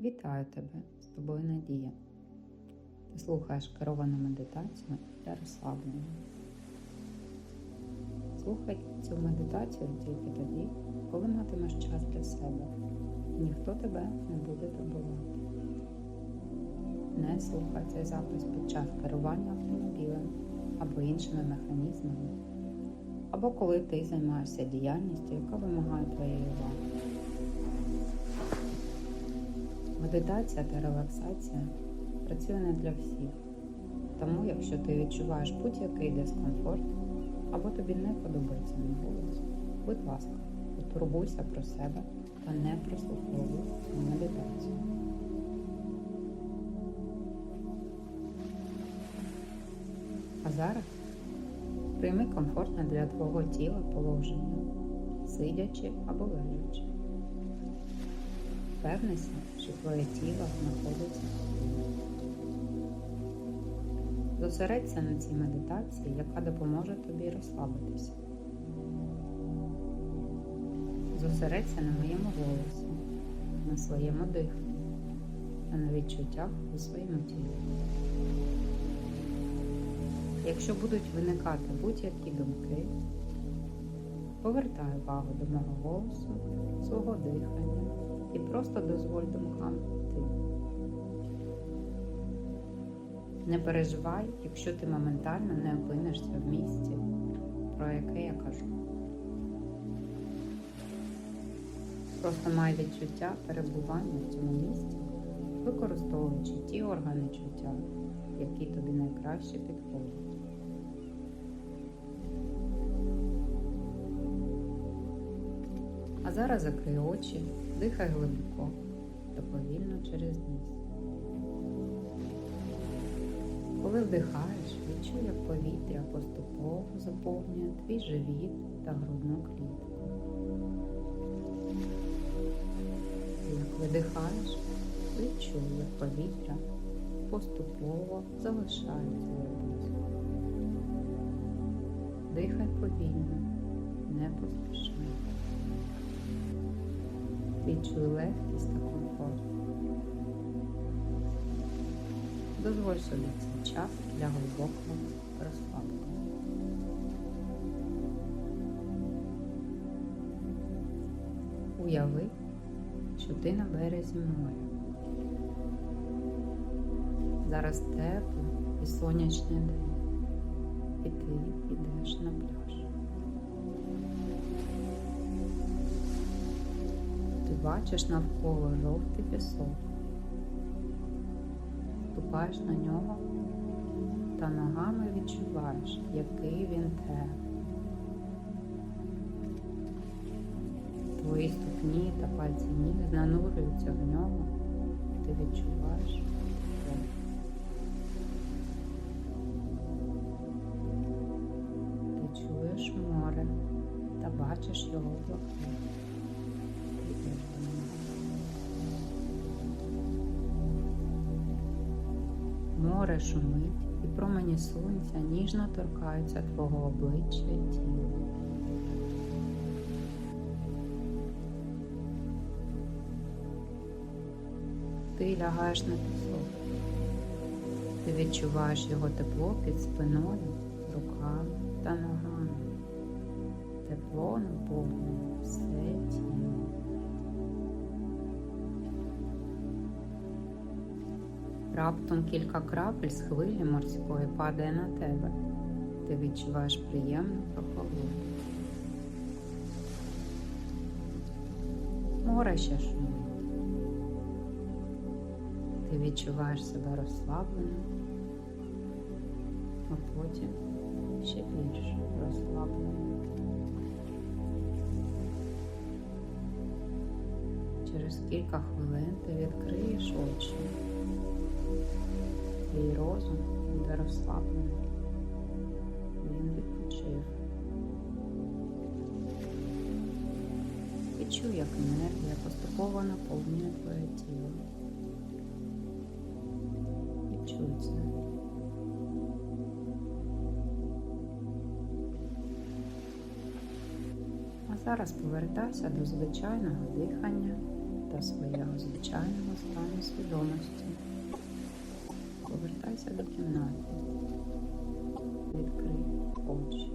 Вітаю тебе, з тобою Надія. Ти слухаєш керовану медитацію для розслаблення. Слухай цю медитацію тільки тоді, коли матимеш час для себе. І ніхто тебе не буде турбувати. Не слухай цей запис під час керування автомобілем або іншими механізмами, або коли ти займаєшся діяльністю, яка вимагає твоєї уваги. Медитація та релаксація працює не для всіх. Тому, якщо ти відчуваєш будь-який дискомфорт або тобі не подобається мій голос, будь ласка, потурбуйся про себе та не прослуховуй медитацію. А зараз прийми комфортне для твого тіла положення, сидячи або лежачи. Впевнися, що твоє тіло знаходиться. Зосередься на цій медитації, яка допоможе тобі розслабитися. Зосередься на моєму голосі, на своєму диханні та на відчуттях у своєму тілі. Якщо будуть виникати будь-які думки, повертай увагу до мого голосу, свого дихання і просто дозволь думкам йти. Не переживай, якщо ти моментально не опинишся в місці, про яке я кажу. Просто май відчуття перебування в цьому місці, використовуючи ті органи чуття, які тобі найкраще підходять. А зараз закрий очі, дихай глибоко та повільно через ніс. Коли вдихаєш, відчуй, як повітря поступово заповнює твій живіт та грудну клітку. Як видихаєш, відчуй, як повітря поступово залишає твою. Дихай повільно, Відчуй легкість та комфорт. Дозволь собі цей час для глибокого розслаблення. Уяви, що ти на березі моря. Зараз теплий і сонячний день, і ти йдеш на пляж. Бачиш навколо жовтий пісок, ступаєш на нього та ногами відчуваєш, який він теплий. Твої ступні та пальці ніг занурюються в нього, ти відчуваєш тепло. Ти чуєш море та бачиш його блакит. Море шумить і промені сонця ніжно торкаються твого обличчя і тіла. Ти лягаєш на пісок. Ти відчуваєш його тепло під спиною, руками та ногами. Тепло наповнює все Раптом кілька крапель з хвилі морської падає на тебе. Ти відчуваєш приємну прохолоду. Море ще шумить. Ти відчуваєш себе розслабленим, а потім ще більш розслабленим. Через кілька хвилин ти відкриєш розум буде розслаблений. Він відпочив. Відчуй, як енергія поступово наповнює твоє тіло. Відчуй це. А зараз повертайся до звичайного дихання та своєго звичайного стану свідомості повертайся до кімнати, відкрий очі.